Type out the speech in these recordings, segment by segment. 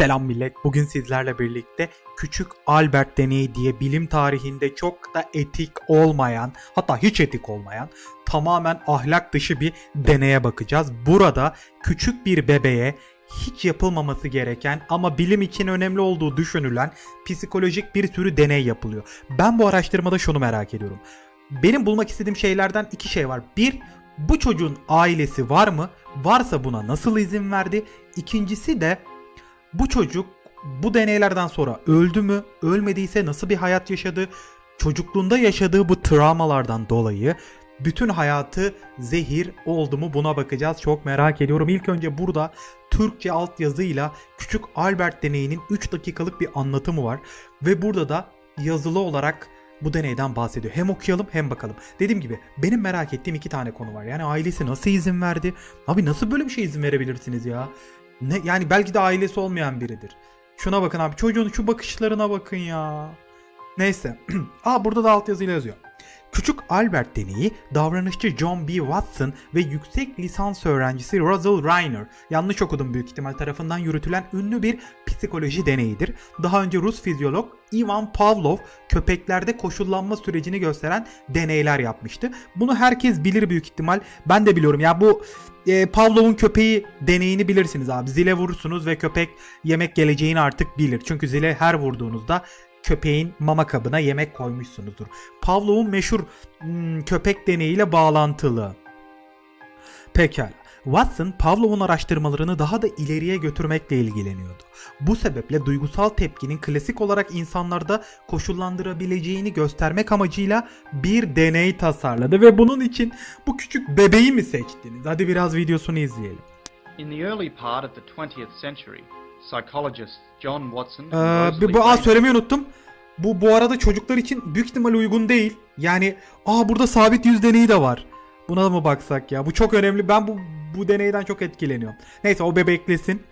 Selam millet. Bugün sizlerle birlikte küçük Albert deneyi diye bilim tarihinde çok da etik olmayan, hatta hiç etik olmayan, tamamen ahlak dışı bir deneye bakacağız. Burada küçük bir bebeğe hiç yapılmaması gereken ama bilim için önemli olduğu düşünülen psikolojik bir sürü deney yapılıyor. Ben bu araştırmada şunu merak ediyorum. Benim bulmak istediğim şeylerden iki şey var. Bir, bu çocuğun ailesi var mı? Varsa buna nasıl izin verdi? İkincisi de bu çocuk bu deneylerden sonra öldü mü? Ölmediyse nasıl bir hayat yaşadı? Çocukluğunda yaşadığı bu travmalardan dolayı bütün hayatı zehir oldu mu buna bakacağız. Çok merak ediyorum. İlk önce burada Türkçe altyazıyla Küçük Albert deneyinin 3 dakikalık bir anlatımı var. Ve burada da yazılı olarak bu deneyden bahsediyor. Hem okuyalım hem bakalım. Dediğim gibi benim merak ettiğim iki tane konu var. Yani ailesi nasıl izin verdi? Abi nasıl böyle bir şey izin verebilirsiniz ya? Ne yani belki de ailesi olmayan biridir. Şuna bakın abi çocuğun şu bakışlarına bakın ya. Neyse. Aa burada da altyazıyla yazıyor. Küçük Albert deneyi davranışçı John B. Watson ve yüksek lisans öğrencisi Russell Reiner yanlış okudum büyük ihtimal tarafından yürütülen ünlü bir psikoloji deneyidir. Daha önce Rus fizyolog Ivan Pavlov köpeklerde koşullanma sürecini gösteren deneyler yapmıştı. Bunu herkes bilir büyük ihtimal. Ben de biliyorum ya bu e, Pavlov'un köpeği deneyini bilirsiniz abi. Zile vurursunuz ve köpek yemek geleceğini artık bilir. Çünkü zile her vurduğunuzda köpeğin mama kabına yemek koymuşsunuzdur. Pavlov'un meşhur hmm, köpek deneyiyle bağlantılı. Pekala. Watson, Pavlov'un araştırmalarını daha da ileriye götürmekle ilgileniyordu. Bu sebeple duygusal tepkinin klasik olarak insanlarda koşullandırabileceğini göstermek amacıyla bir deney tasarladı ve bunun için bu küçük bebeği mi seçtiniz? Hadi biraz videosunu izleyelim. In the early part of the 20th century, psychologists John Watson Ee, bir- bu aa, söylemeyi unuttum. Bu bu arada çocuklar için büyük ihtimal uygun değil. Yani aa burada sabit yüz deneyi de var. Buna da mı baksak ya? Bu çok önemli. Ben bu bu deneyden çok etkileniyorum. Neyse o bebeklesin.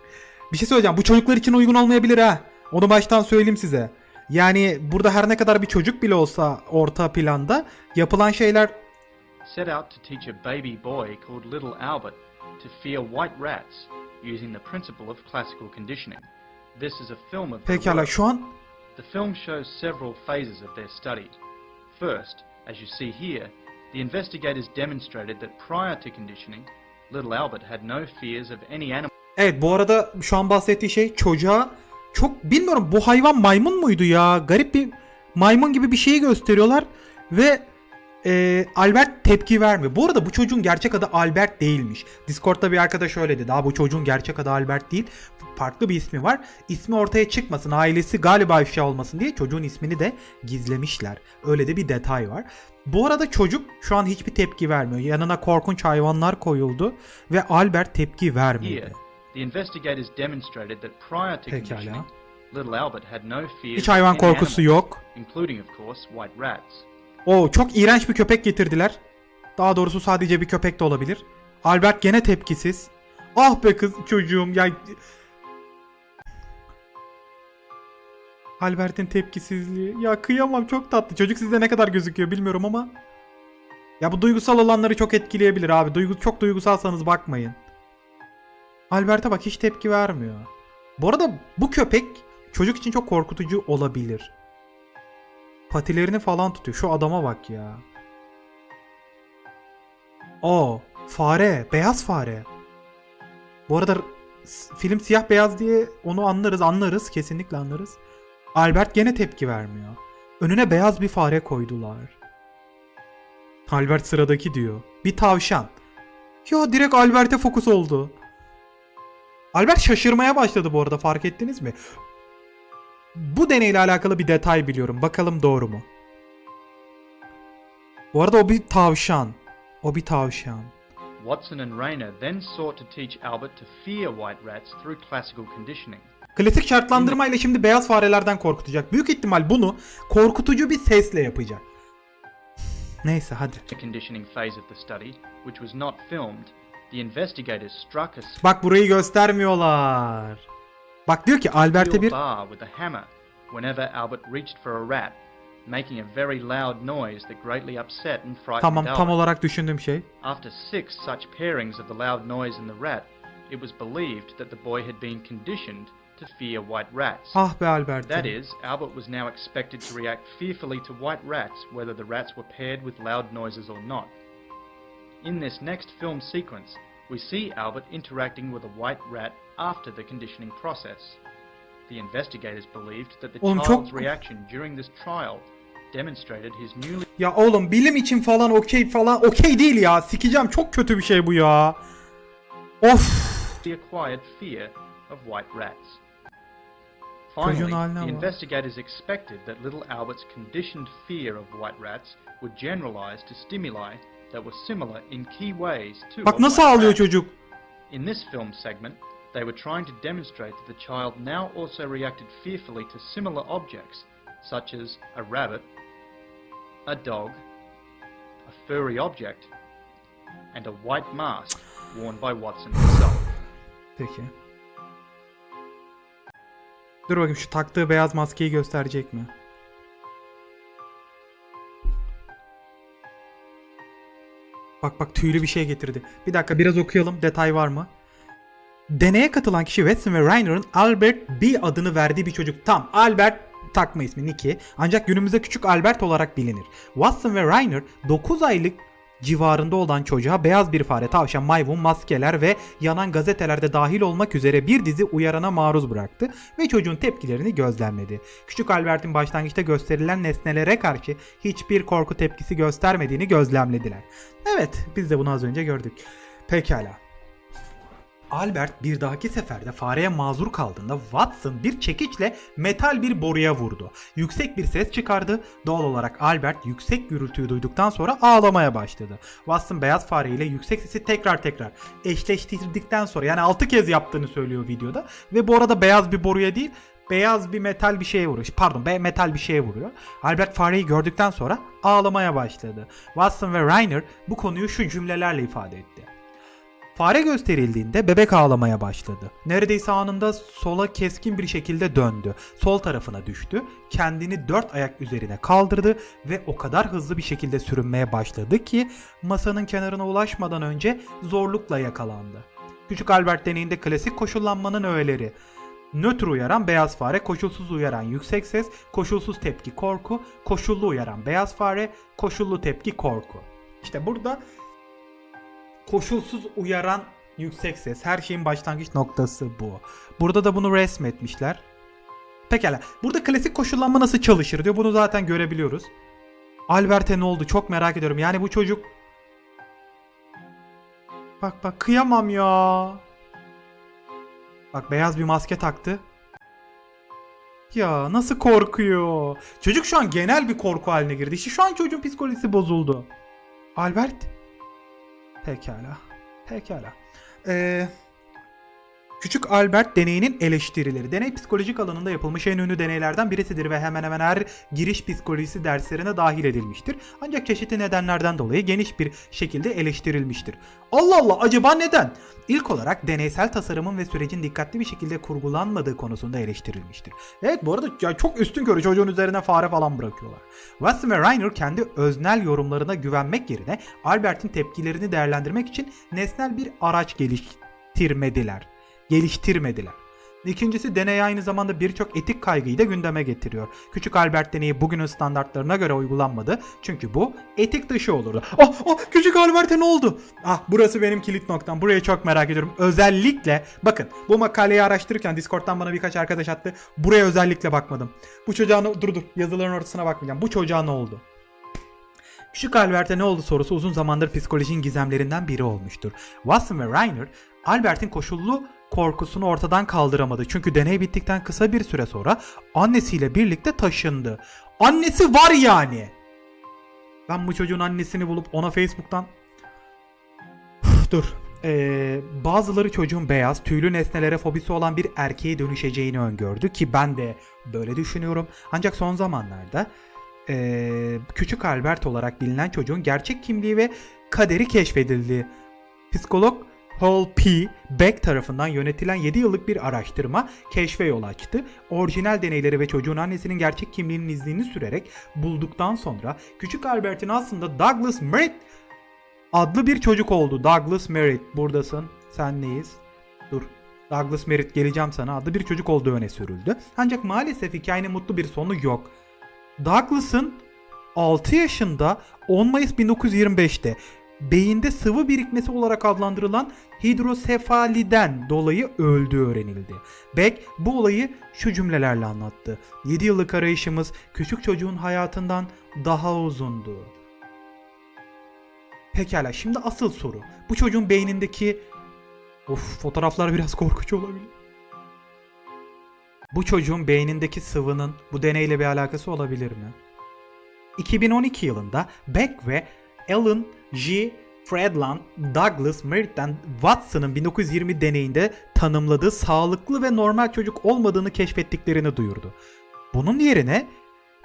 bir şey söyleyeceğim. Bu çocuklar için uygun olmayabilir ha. Onu baştan söyleyeyim size. Yani burada her ne kadar bir çocuk bile olsa orta planda yapılan şeyler set out to teach a baby boy called Little Albert to fear white rats using the principle of classical conditioning. This is a film of pekala şu an The film shows several phases of their study. First, as you see here, the investigators demonstrated that prior to conditioning, Little Albert had no fears of any animal Evet bu arada şu an bahsettiği şey çocuğa çok bilmiyorum bu hayvan maymun muydu ya? Garip bir maymun gibi bir şeyi gösteriyorlar ve e, Albert tepki vermiyor. Bu arada bu çocuğun gerçek adı Albert değilmiş. Discord'da bir arkadaş öyle dedi. Daha bu çocuğun gerçek adı Albert değil. Farklı bir ismi var. İsmi ortaya çıkmasın, ailesi galiba ifşa olmasın diye çocuğun ismini de gizlemişler. Öyle de bir detay var. Bu arada çocuk şu an hiçbir tepki vermiyor. Yanına korkunç hayvanlar koyuldu ve Albert tepki vermedi. Here, the investigators demonstrated that prior to Pekala. conditioning, Little Albert had no fears Hiç hayvan korkusu yok. including of course white rats. O çok iğrenç bir köpek getirdiler. Daha doğrusu sadece bir köpek de olabilir. Albert gene tepkisiz. Ah be kız çocuğum ya. Albert'in tepkisizliği. Ya kıyamam çok tatlı. Çocuk sizde ne kadar gözüküyor bilmiyorum ama. Ya bu duygusal olanları çok etkileyebilir abi. Duygu, çok duygusalsanız bakmayın. Albert'e bak hiç tepki vermiyor. Bu arada bu köpek çocuk için çok korkutucu olabilir. Patilerini falan tutuyor. Şu adama bak ya. O fare, beyaz fare. Bu arada film siyah beyaz diye onu anlarız, anlarız, kesinlikle anlarız. Albert gene tepki vermiyor. Önüne beyaz bir fare koydular. Albert sıradaki diyor. Bir tavşan. Ya direkt Albert'e fokus oldu. Albert şaşırmaya başladı bu arada fark ettiniz mi? Bu deneyle alakalı bir detay biliyorum. Bakalım doğru mu? Bu arada o bir tavşan. O bir tavşan. Watson and Rayner then sought to teach Albert to fear white rats through classical conditioning. Klasik şartlandırmayla şimdi beyaz farelerden korkutacak. Büyük ihtimal bunu korkutucu bir sesle yapacak. Neyse hadi. Bak burayı göstermiyorlar. Bak diyor ki Albert'e bir bar with a hammer whenever Albert reached for a rat, making a very loud noise that greatly upset and frightened tamam tam olarak düşündüğüm şey. After six such pairings of the loud noise and the rat, it was believed that the boy had been conditioned to fear white rats. Ah be Albert. That is, Albert was now expected to react fearfully to white rats whether the rats were paired with loud noises or not. In this next film sequence, we see Albert interacting with a white rat after the conditioning process. The investigators believed that the Oğlum child's çok- reaction during this trial demonstrated his newly Ya oğlum bilim için falan okey falan okey değil ya. Sikeceğim çok kötü bir şey bu ya. Of. acquired fear of white rats. Çocuğun Finally, haline the bak. investigators expected that little Albert's conditioned fear of white rats would generalize to stimuli that were similar in key ways to Bak nasıl white ağlıyor rat. çocuk. In this film segment, they were trying to demonstrate that the child now also reacted fearfully to similar objects, such as a rabbit, a dog, a furry object, and a white mask worn by Watson himself. Peki. Dur bakayım şu taktığı beyaz maskeyi gösterecek mi? Bak bak tüylü bir şey getirdi. Bir dakika biraz okuyalım. Detay var mı? Deneye katılan kişi Watson ve Reiner'ın Albert B adını verdiği bir çocuk. Tam Albert takma ismi Nicky. Ancak günümüzde küçük Albert olarak bilinir. Watson ve Reiner 9 aylık civarında olan çocuğa beyaz bir fare, tavşan, maymun, maskeler ve yanan gazetelerde dahil olmak üzere bir dizi uyarana maruz bıraktı ve çocuğun tepkilerini gözlemledi. Küçük Albert'in başlangıçta gösterilen nesnelere karşı hiçbir korku tepkisi göstermediğini gözlemlediler. Evet, biz de bunu az önce gördük. Pekala. Albert bir dahaki seferde fareye mazur kaldığında Watson bir çekiçle metal bir boruya vurdu. Yüksek bir ses çıkardı. Doğal olarak Albert yüksek gürültüyü duyduktan sonra ağlamaya başladı. Watson beyaz fare ile yüksek sesi tekrar tekrar eşleştirdikten sonra yani 6 kez yaptığını söylüyor videoda. Ve bu arada beyaz bir boruya değil beyaz bir metal bir şeye vuruyor. Pardon be metal bir şeye vuruyor. Albert fareyi gördükten sonra ağlamaya başladı. Watson ve Reiner bu konuyu şu cümlelerle ifade etti. Fare gösterildiğinde bebek ağlamaya başladı. Neredeyse anında sola keskin bir şekilde döndü. Sol tarafına düştü. Kendini dört ayak üzerine kaldırdı ve o kadar hızlı bir şekilde sürünmeye başladı ki masanın kenarına ulaşmadan önce zorlukla yakalandı. Küçük Albert deneyinde klasik koşullanmanın öğeleri. Nötr uyaran beyaz fare, koşulsuz uyaran yüksek ses, koşulsuz tepki korku, koşullu uyaran beyaz fare, koşullu tepki korku. İşte burada koşulsuz uyaran yüksek ses. Her şeyin başlangıç noktası bu. Burada da bunu resmetmişler. Pekala. Burada klasik koşullanma nasıl çalışır diyor. Bunu zaten görebiliyoruz. Albert'e ne oldu? Çok merak ediyorum. Yani bu çocuk... Bak bak kıyamam ya. Bak beyaz bir maske taktı. Ya nasıl korkuyor? Çocuk şu an genel bir korku haline girdi. İşte şu an çocuğun psikolojisi bozuldu. Albert? Pekala. Pekala. Ee, Küçük Albert deneyinin eleştirileri. Deney psikolojik alanında yapılmış en ünlü deneylerden birisidir ve hemen hemen her giriş psikolojisi derslerine dahil edilmiştir. Ancak çeşitli nedenlerden dolayı geniş bir şekilde eleştirilmiştir. Allah Allah acaba neden? İlk olarak deneysel tasarımın ve sürecin dikkatli bir şekilde kurgulanmadığı konusunda eleştirilmiştir. Evet bu arada ya çok üstün körü çocuğun üzerine fare falan bırakıyorlar. Watson ve Reiner kendi öznel yorumlarına güvenmek yerine Albert'in tepkilerini değerlendirmek için nesnel bir araç geliştirmediler. Geliştirmediler. İkincisi deney aynı zamanda birçok etik kaygıyı da gündeme getiriyor. Küçük Albert deneyi bugünün standartlarına göre uygulanmadı. Çünkü bu etik dışı olurdu. Ah, ah küçük Albert'e ne oldu? Ah burası benim kilit noktam. Burayı çok merak ediyorum. Özellikle bakın bu makaleyi araştırırken Discord'dan bana birkaç arkadaş attı. Buraya özellikle bakmadım. Bu çocuğa ne... Dur dur yazıların ortasına bakmayacağım. Bu çocuğa ne oldu? Küçük Albert'e ne oldu sorusu uzun zamandır psikolojinin gizemlerinden biri olmuştur. Watson ve Reiner, Albert'in koşullu korkusunu ortadan kaldıramadı. Çünkü deney bittikten kısa bir süre sonra annesiyle birlikte taşındı. Annesi var yani. Ben bu çocuğun annesini bulup ona Facebook'tan... Dur. Ee, bazıları çocuğun beyaz, tüylü nesnelere fobisi olan bir erkeğe dönüşeceğini öngördü ki ben de böyle düşünüyorum. Ancak son zamanlarda ee, küçük Albert olarak bilinen çocuğun gerçek kimliği ve kaderi keşfedildi. Psikolog Hall P. Beck tarafından yönetilen 7 yıllık bir araştırma keşfe yol açtı. Orijinal deneyleri ve çocuğun annesinin gerçek kimliğinin izini sürerek bulduktan sonra küçük Albert'in aslında Douglas Merritt adlı bir çocuk oldu. Douglas Merritt buradasın. Sen neyiz? Dur. Douglas Merritt geleceğim sana adlı bir çocuk olduğu öne sürüldü. Ancak maalesef hikayenin mutlu bir sonu yok. Douglas'ın 6 yaşında 10 Mayıs 1925'te beyinde sıvı birikmesi olarak adlandırılan hidrosefaliden dolayı öldüğü öğrenildi. Beck bu olayı şu cümlelerle anlattı. 7 yıllık arayışımız küçük çocuğun hayatından daha uzundu. Pekala şimdi asıl soru. Bu çocuğun beynindeki... Of fotoğraflar biraz korkucu olabilir. Bu çocuğun beynindeki sıvının bu deneyle bir alakası olabilir mi? 2012 yılında Beck ve Alan G. Fredland, Douglas Merritt'ten Watson'ın 1920 deneyinde tanımladığı sağlıklı ve normal çocuk olmadığını keşfettiklerini duyurdu. Bunun yerine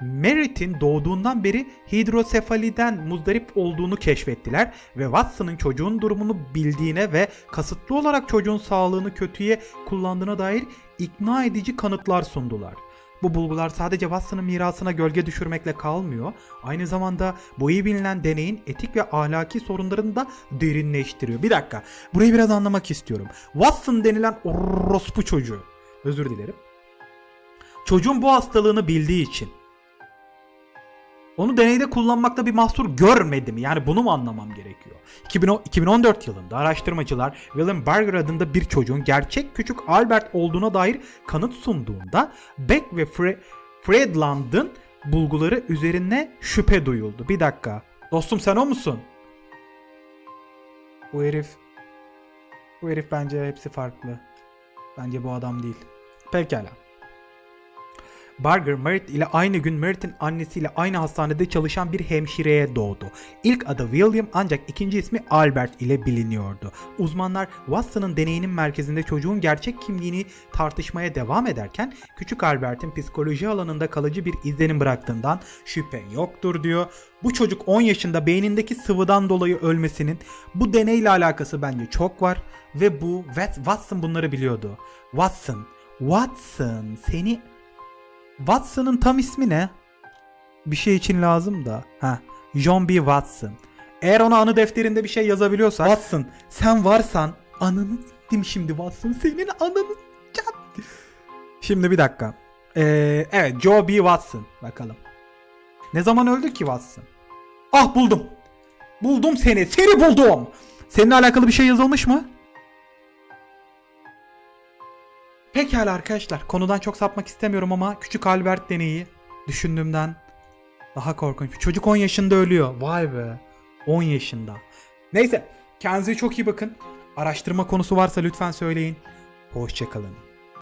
Merritt'in doğduğundan beri hidrosefaliden muzdarip olduğunu keşfettiler ve Watson'ın çocuğun durumunu bildiğine ve kasıtlı olarak çocuğun sağlığını kötüye kullandığına dair ikna edici kanıtlar sundular. Bu bulgular sadece Watson'ın mirasına gölge düşürmekle kalmıyor, aynı zamanda bu iyi bilinen deneyin etik ve ahlaki sorunlarını da derinleştiriyor. Bir dakika, burayı biraz anlamak istiyorum. Watson denilen orospu çocuğu, özür dilerim. Çocuğun bu hastalığını bildiği için onu deneyde kullanmakta bir mahsur görmedim. Yani bunu mu anlamam gerekiyor? 2010 2014 yılında araştırmacılar William Barger adında bir çocuğun gerçek küçük Albert olduğuna dair kanıt sunduğunda Beck ve Fre Friedland'ın bulguları üzerine şüphe duyuldu. Bir dakika. Dostum sen o musun? Bu herif bu herif bence hepsi farklı. Bence bu adam değil. Pekala. Barger, Merritt ile aynı gün Merritt'in annesiyle aynı hastanede çalışan bir hemşireye doğdu. İlk adı William ancak ikinci ismi Albert ile biliniyordu. Uzmanlar Watson'ın deneyinin merkezinde çocuğun gerçek kimliğini tartışmaya devam ederken küçük Albert'in psikoloji alanında kalıcı bir izlenim bıraktığından şüphe yoktur diyor. Bu çocuk 10 yaşında beynindeki sıvıdan dolayı ölmesinin bu deneyle alakası bence çok var ve bu Watson bunları biliyordu. Watson, Watson seni Watson'ın tam ismi ne? Bir şey için lazım da. Ha, John B. Watson. Eğer ona anı defterinde bir şey yazabiliyorsak Watson sen varsan ananı s**tim şimdi Watson senin ananı. Şimdi bir dakika. Ee, evet Joe B. Watson bakalım. Ne zaman öldü ki Watson? Ah buldum. Buldum seni. Seni buldum. Seninle alakalı bir şey yazılmış mı? Pekala arkadaşlar konudan çok sapmak istemiyorum ama küçük Albert deneyi düşündüğümden daha korkunç. Çocuk 10 yaşında ölüyor. Vay be. 10 yaşında. Neyse kendinize çok iyi bakın. Araştırma konusu varsa lütfen söyleyin. Hoşçakalın.